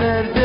yerlerde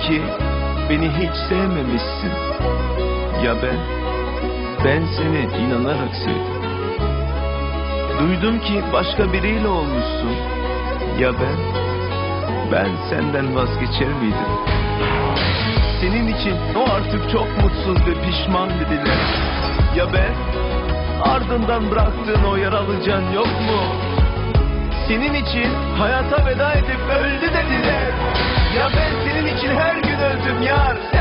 ki beni hiç sevmemişsin. Ya ben? Ben seni inanarak sevdim. Duydum ki başka biriyle olmuşsun. Ya ben? Ben senden vazgeçer miydim? Senin için o artık çok mutsuz ve pişman dediler. Ya ben? Ardından bıraktığın o yaralı can yok mu? Senin için hayata veda edip öldü dediler. Ya ben senin için her gün öldüm yar.